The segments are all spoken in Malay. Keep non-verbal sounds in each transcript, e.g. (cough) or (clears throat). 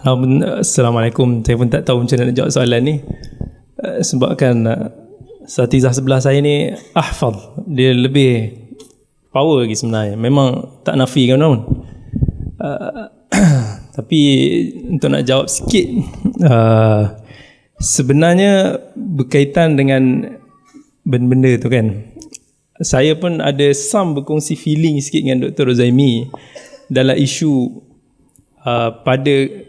Assalamualaikum. Saya pun tak tahu macam mana nak jawab soalan ni. Uh, sebabkan uh, satizah sebelah saya ni ahfaz. Dia lebih power lagi sebenarnya. Memang tak nafi kan. Uh, (clears throat) tapi untuk nak jawab sikit sebenarnya berkaitan dengan benda-benda tu kan. Saya pun ada some berkongsi feeling sikit dengan Dr. Rozaimi dalam isu uh, pada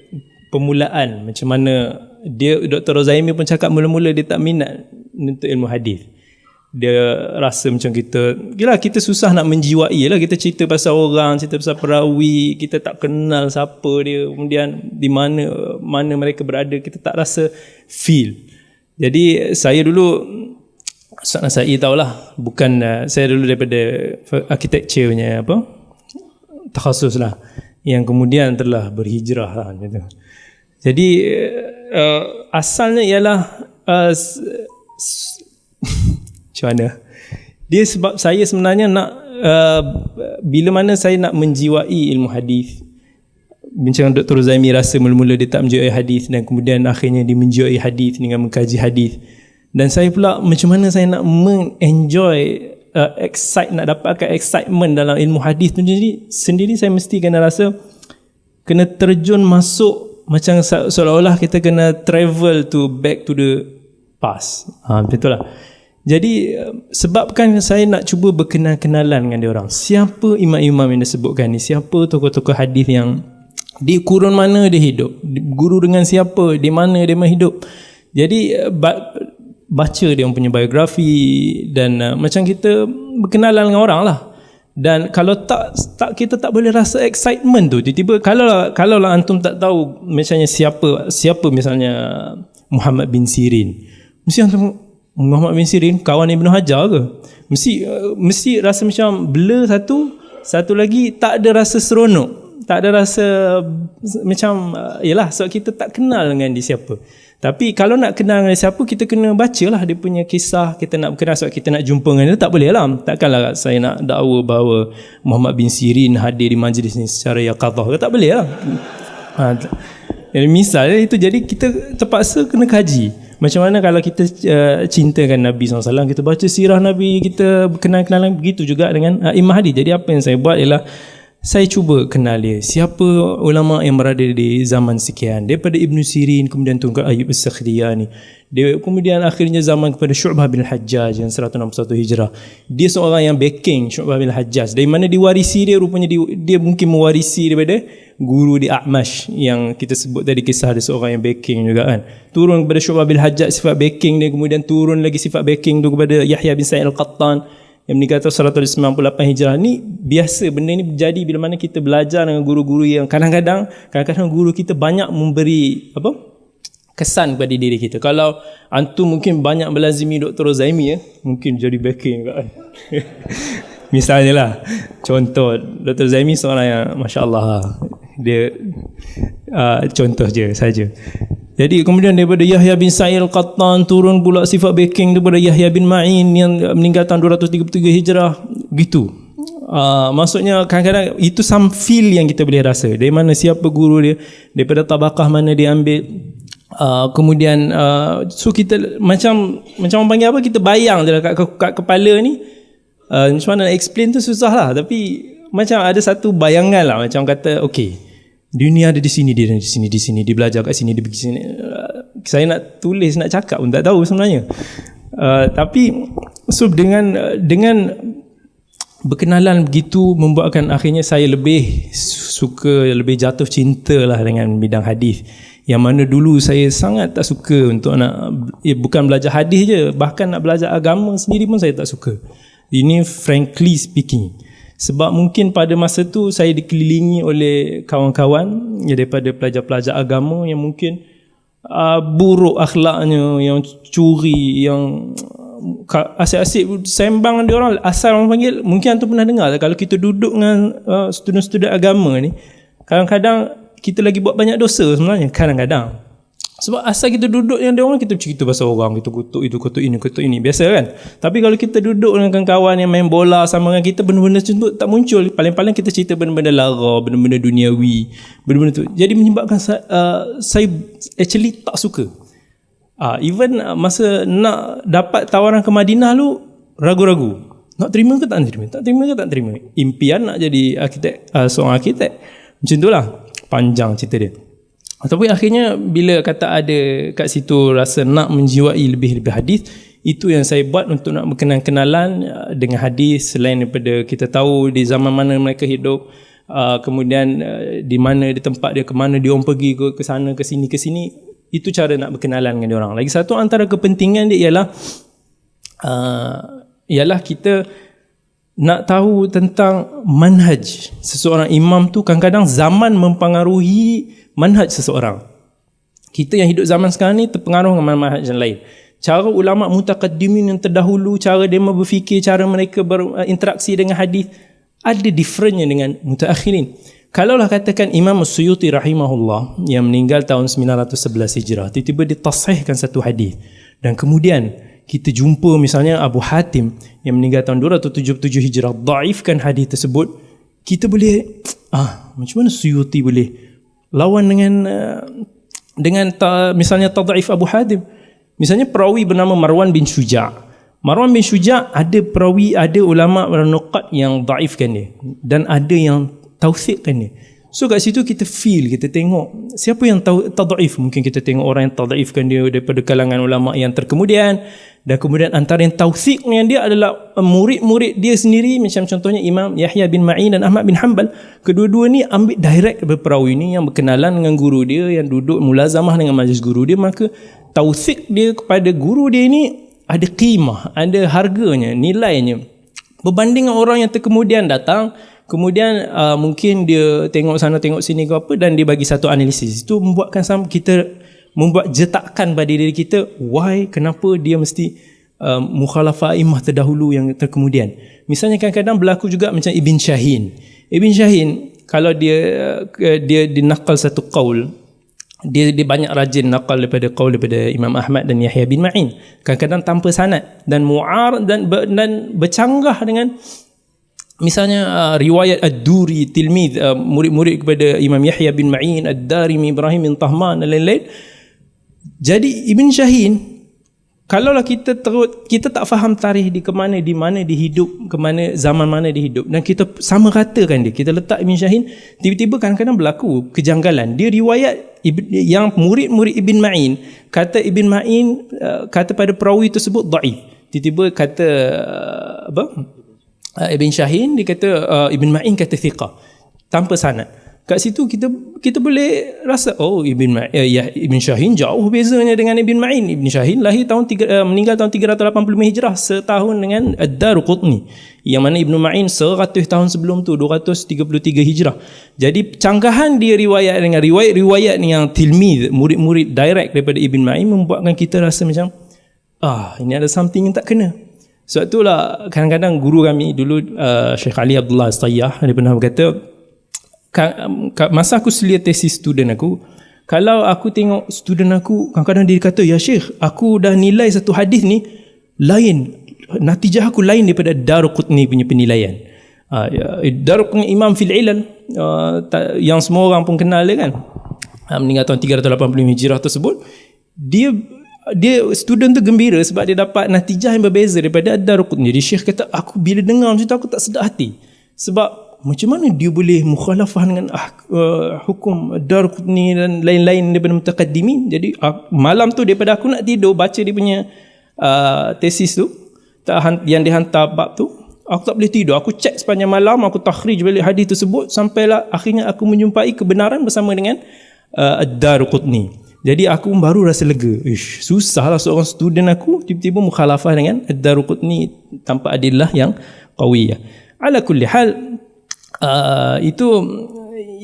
permulaan macam mana dia Dr. Rozaimi pun cakap mula-mula dia tak minat untuk ilmu hadis. Dia rasa macam kita gila kita susah nak menjiwai lah kita cerita pasal orang, cerita pasal perawi, kita tak kenal siapa dia, kemudian di mana mana mereka berada, kita tak rasa feel. Jadi saya dulu Ustaz saya tahulah bukan uh, saya dulu daripada architecture punya apa takhasus lah yang kemudian telah berhijrah lah gitu. Jadi uh, asalnya ialah uh, (laughs) macam mana? Dia sebab saya sebenarnya nak uh, bila mana saya nak menjiwai ilmu hadis. Bincang Dr. Zaimi rasa mula-mula dia tak menjiwai hadis dan kemudian akhirnya dia menjiwai hadis dengan mengkaji hadis. Dan saya pula macam mana saya nak mengenjoy uh, excite nak dapatkan excitement dalam ilmu hadis tu sendiri sendiri saya mesti kena rasa kena terjun masuk macam seolah-olah kita kena travel to back to the past. Ha betul lah. Jadi uh, sebabkan saya nak cuba berkenal-kenalan dengan dia orang siapa imam-imam yang disebutkan ni? Siapa tokoh-tokoh hadis yang di kurun mana dia hidup? Guru dengan siapa? Di mana dia hidup? Jadi uh, baca dia punya biografi dan uh, macam kita berkenalan dengan orang lah. Dan kalau tak tak kita tak boleh rasa excitement tu tiba-tiba kalau kalau lah antum tak tahu misalnya siapa siapa misalnya Muhammad bin Sirin. Mesti antum Muhammad bin Sirin kawan Ibn Hajar ke? Mesti uh, mesti rasa macam blur satu satu lagi tak ada rasa seronok. Tak ada rasa macam uh, yalah sebab kita tak kenal dengan dia siapa tapi kalau nak kenal dengan siapa, kita kena baca lah dia punya kisah. Kita nak kenal sebab kita nak jumpa dengan dia, tak boleh lah. Takkanlah saya nak dakwa bahawa Muhammad bin Sirin hadir di majlis ni secara yaqadah. Tak boleh lah. Ha, misal itu jadi kita terpaksa kena kaji. Macam mana kalau kita uh, cintakan Nabi SAW, kita baca sirah Nabi, kita kenal-kenalan begitu juga dengan uh, Imam Hadi. Jadi apa yang saya buat ialah saya cuba kenal dia. Siapa ulama yang berada di zaman sekian? Daripada Ibn Sirin kemudian Tunggak Ayub As-Sakhdiyani. Dia kemudian akhirnya zaman kepada Syu'bah bin Hajjaj yang 161 Hijrah. Dia seorang yang backing Syu'bah bin Hajjaj dari mana diwarisi dia? Rupanya dia, dia mungkin mewarisi daripada guru di A'mash yang kita sebut tadi kisah dia seorang yang backing juga kan. Turun kepada Syu'bah bin Hajjaj sifat backing dia kemudian turun lagi sifat backing tu kepada Yahya bin Sa'id Al-Qattan yang meninggal tahun 198 Hijrah ni biasa benda ni berjadi bila mana kita belajar dengan guru-guru yang kadang-kadang kadang-kadang guru kita banyak memberi apa kesan kepada diri kita kalau antum mungkin banyak melazimi Dr. Zaimi ya mungkin jadi backing kan (laughs) misalnya lah contoh Dr. Zaimi seorang yang masya-Allah lah. dia uh, contoh je saja jadi kemudian daripada Yahya bin Sa'il Qattan turun pula sifat backing daripada Yahya bin Ma'in yang meninggal tahun 233 Hijrah. Gitu. Uh, maksudnya kadang-kadang itu some feel yang kita boleh rasa. Dari mana siapa guru dia, daripada tabakah mana dia ambil. Uh, kemudian uh, so kita macam macam orang panggil apa kita bayang je kat, kat kepala ni uh, macam mana nak explain tu susah lah tapi macam ada satu bayangan lah macam kata okay dunia ada di sini dia ada di sini di sini dia belajar kat sini dia pergi sini. Saya nak tulis nak cakap pun tak tahu sebenarnya. Uh, tapi so dengan dengan berkenalan begitu membuatkan akhirnya saya lebih suka lebih jatuh cinta lah dengan bidang hadis. Yang mana dulu saya sangat tak suka untuk nak ya bukan belajar hadis je bahkan nak belajar agama sendiri pun saya tak suka. Ini frankly speaking sebab mungkin pada masa tu saya dikelilingi oleh kawan-kawan ya, daripada pelajar-pelajar agama yang mungkin uh, buruk akhlaknya, yang curi, yang asyik-asyik sembang dia orang asal orang panggil mungkin antum pernah dengar kalau kita duduk dengan uh, student-student agama ni kadang-kadang kita lagi buat banyak dosa sebenarnya kadang-kadang Sebab asal kita duduk yang dia orang kita cerita pasal orang, kita kutuk itu, kutuk ini, kutuk ini. Biasa kan? Tapi kalau kita duduk dengan kawan yang main bola sama dengan kita benda-benda tu tak muncul. Paling-paling kita cerita benda-benda lara, benda-benda duniawi, benda-benda tu. Jadi menyebabkan saya, uh, saya actually tak suka. Uh, even uh, masa nak dapat tawaran ke Madinah lu ragu-ragu. Nak terima ke tak terima? Tak terima ke tak terima? Impian nak jadi arkitek, uh, seorang arkitek. Macam itulah panjang cerita dia. Tapi akhirnya bila kata ada kat situ rasa nak menjiwai lebih-lebih hadis, itu yang saya buat untuk nak berkenalan-kenalan uh, dengan hadis selain daripada kita tahu di zaman mana mereka hidup, uh, kemudian uh, di mana di tempat dia ke mana dia orang pergi ke, ke sana ke sini ke sini, itu cara nak berkenalan dengan dia orang. Lagi satu antara kepentingan dia ialah uh, ialah kita nak tahu tentang manhaj seseorang imam tu kadang-kadang zaman mempengaruhi manhaj seseorang. Kita yang hidup zaman sekarang ni terpengaruh dengan manhaj yang lain. Cara ulama mutaqaddimin yang terdahulu, cara dia berfikir, cara mereka berinteraksi dengan hadis ada differentnya dengan mutaakhirin. Kalaulah katakan Imam Suyuti rahimahullah yang meninggal tahun 911 Hijrah, tiba-tiba ditasihkan satu hadis dan kemudian kita jumpa misalnya Abu Hatim yang meninggal tahun 277 Hijrah. Daifkan hadis tersebut, kita boleh ah macam mana Suyuti boleh lawan dengan uh, dengan ta, misalnya tadhaif Abu Hadim misalnya perawi bernama Marwan bin Syuja' Marwan bin Syuja' ada perawi ada ulama nuqat yang dhaifkan dia. Dan ada yang tausiqkan dia so kat situ kita feel kita tengok siapa yang tadhaif mungkin kita tengok orang yang tadhaifkan dia daripada kalangan ulama yang terkemudian. Dan kemudian antara yang tausiq dengan dia adalah uh, murid-murid dia sendiri. Macam contohnya Imam Yahya bin Ma'in dan Ahmad bin Hanbal. Kedua-dua ni ambil direct daripada perawi ni yang berkenalan dengan guru dia yang duduk mulazamah dengan majlis guru dia. Maka tausiq dia kepada guru dia ni ada qimah ada harganya nilainya. Berbanding dengan orang yang terkemudian datang kemudian uh, mungkin dia tengok sana tengok sini ke apa dan dia bagi satu analisis. Itu membuatkan kita membuat jetakan pada diri kita why kenapa dia mesti uh, mukhalafah imah terdahulu yang terkemudian. Misalnya kadang-kadang berlaku juga macam Ibn Shahin. Ibn Shahin kalau dia uh, dia dinakal satu qaul dia, dia banyak rajin nakal daripada qaul daripada Imam Ahmad dan Yahya bin Ma'in. Kadang-kadang tanpa sanad. Dan mu'ar dan dan bercanggah dengan misalnya uh, riwayat Ad-Duri tilmid uh, murid-murid kepada Imam Yahya bin Ma'in Ad-Darimi Ibrahim bin Tahman dan lain-lain. Jadi Ibn Shahin kalaulah kita terus kita tak faham tarikh di ke mana di mana di hidup ke mana zaman mana di hidup dan kita sama ratakan dia. Kita letak Ibn Shahin tiba-tiba kadang-kadang berlaku kejanggalan. Dia riwayat yang murid-murid Ibn Ma'in kata Ibn Ma'in uh, kata pada perawi tersebut dhaif tiba-tiba kata uh, apa uh, Ibn Shahin dia kata Ibn Ma'in kata thiqah. Tanpa sanad. Kat situ kita kita boleh rasa oh Ibn Ma, ya, ya Ibn Shahin jauh bezanya dengan Ibn Ma'in. Ibn Shahin lahir tahun tiga, uh, meninggal tahun 385 Hijrah setahun dengan Ad-Daruqutni yang mana Ibn Ma'in 100 tahun sebelum tu 233 Hijrah. Jadi canggahan dia riwayat dengan riwayat-riwayat ni yang tilmid murid-murid direct daripada Ibn Ma'in membuatkan kita rasa macam ah ini ada something yang tak kena sebab itulah kadang-kadang guru kami dulu uh, Syekh Ali Abdullah Astayyah dia pernah berkata masa aku selia tesis student aku kalau aku tengok student aku kadang-kadang dia kata ya syekh aku dah nilai satu hadis ni lain natijah aku lain daripada Daruqutni punya penilaian uh, ya, Imam fil Ilal uh, yang semua orang pun kenal dia kan. Uh, meninggal tahun 385 Hijrah tersebut dia dia student tu gembira sebab dia dapat natijah yang berbeza daripada Daruqutni jadi syekh kata aku bila dengar macam tu aku tak sedar hati. Sebab macam mana dia boleh mukhalafah dengan uh, uh, hukum Darqutni dan lain-lain daripada mutaqaddimin? Jadi uh, malam tu daripada aku nak tidur baca dia punya uh, tesis tu yang dihantar bab tu aku tak boleh tidur. Aku cek sepanjang malam aku takhrij balik hadis tersebut sampailah akhirnya aku menjumpai kebenaran bersama dengan uh, Darqutni jadi aku baru rasa lega. Ish, susahlah seorang student aku tiba-tiba mukhalafah dengan Darqutni tanpa adillah yang qawiyah. Ala kulli hal uh, itu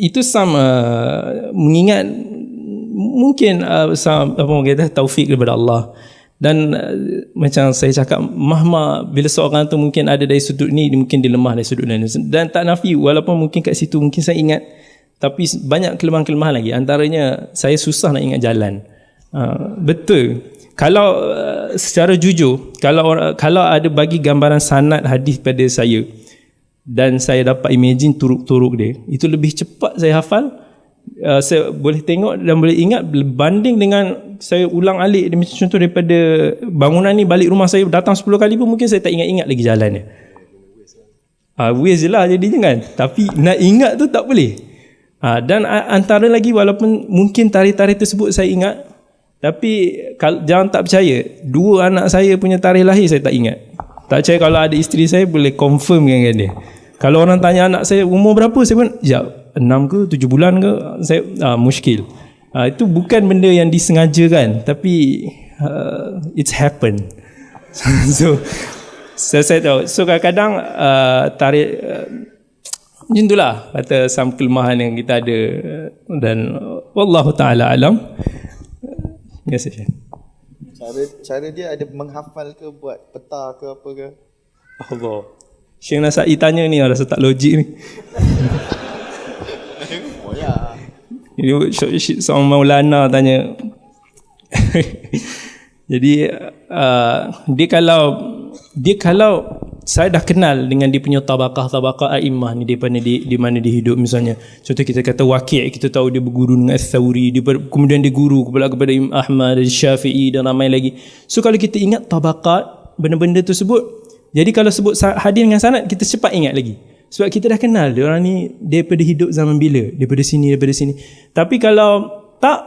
itu sama uh, mengingat mungkin uh, sama, apa kata taufik daripada Allah. Dan uh, macam saya cakap mahma bila seorang tu mungkin ada dari sudut ni mungkin dia lemah dari sudut lain. Dan tak nafi walaupun mungkin kat situ mungkin saya ingat tapi banyak kelemahan-kelemahan lagi antaranya saya susah nak ingat jalan Uh, betul. Kalau uh, secara jujur, kalau kalau ada bagi gambaran sanad hadis pada saya dan saya dapat imagine turuk-turuk dia, itu lebih cepat saya hafal. Uh, saya boleh tengok dan boleh ingat berbanding dengan saya ulang alik contoh daripada bangunan ni balik rumah saya datang 10 kali pun mungkin saya tak ingat-ingat lagi jalan dia. Uh, waste je lah jadinya kan. Tapi nak ingat tu tak boleh. Uh, dan antara lagi walaupun mungkin tarikh-tarikh tersebut saya ingat tapi kalau jangan tak percaya, dua anak saya punya tarikh lahir saya tak ingat. Tak percaya kalau ada isteri saya boleh confirm dengan dia. Kalau orang tanya anak saya umur berapa, saya pun, ya, enam ke, tujuh bulan ke, saya, ah, muskil. Ah, itu bukan benda yang disengajakan, tapi uh, it's happen. (laughs) so, so, saya tahu. So, kadang-kadang uh, tarikh, uh, macam itulah kata some kelemahan yang kita ada dan wallahu taala alam Yes, yes. Cara cara dia ada menghafal ke buat peta ke apa ke? Allah. Syekh Nasai tanya ni rasa tak logik ni. oh ya. Ini seorang Maulana tanya. (laughs) Jadi uh, dia kalau dia kalau saya dah kenal dengan dia punya tabaqah-tabaqah a'immah ni daripada di, di mana dia hidup misalnya. Contoh kita kata Waqi' kita tahu dia berguru dengan Thawri dia kemudian dia guru kepada kepada Imam Ahmad dan Syafi'i dan ramai lagi. So kalau kita ingat tabaqat benda-benda tersebut jadi kalau sebut hadis dengan sanad kita cepat ingat lagi. Sebab kita dah kenal dia orang ni daripada hidup zaman bila? Daripada sini daripada sini. Tapi kalau tak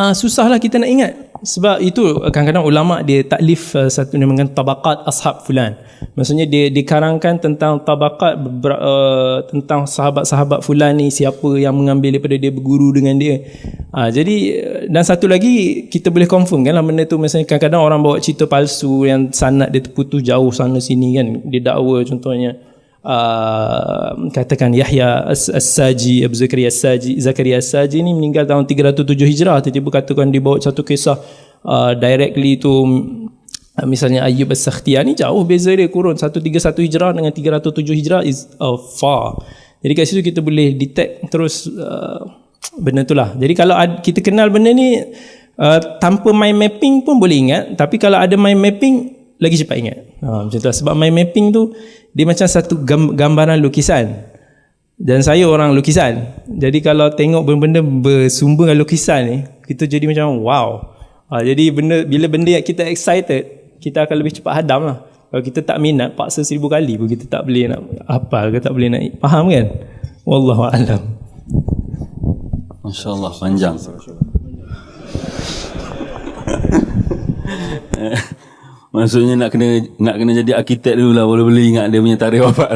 uh, susahlah kita nak ingat sebab itu kadang-kadang ulama dia taklif uh, satu nama tabaqat ashab fulan. Maksudnya dia dikarangkan tentang tabaqat uh, tentang sahabat-sahabat fulan ni siapa yang mengambil daripada dia berguru dengan dia. Uh, jadi dan satu lagi kita boleh confirm kan lah benda tu. Misalnya kadang-kadang orang bawa cerita palsu yang sanad dia terputus jauh sana sini kan. Dia dakwa contohnya uh, katakan Yahya As-Saji Abu Zakaria As-Saji Zakaria As-Saji ni meninggal tahun 307 Hijrah. Tiba-tiba katakan dibawa satu kisah uh, directly tu uh, misalnya Ayyub As-Sakhtiyani jauh beza dia kurun 131 Hijrah dengan 307 Hijrah is uh, far. Jadi kat situ kita boleh detect terus uh, benda tu lah. Jadi kalau ad, kita kenal benda ni uh, tanpa mind mapping pun boleh ingat tapi kalau ada mind mapping lagi cepat ingat. Ha, macam tu lah. sebab mind mapping tu dia macam satu gambaran lukisan. Dan saya orang lukisan. Jadi kalau tengok benda-benda bersumber dengan lukisan ni kita jadi macam wow. Ha, jadi benda bila benda yang kita excited kita akan lebih cepat hadam lah. Kalau kita tak minat paksa seribu kali pun kita tak boleh nak hafal ke tak boleh nak faham kan? Wallahualam Masya Allah panjang (laughs) Maksudnya nak kena nak kena jadi arkitek dulu lah boleh boleh ingat dia punya tarikh (laughs) wafat.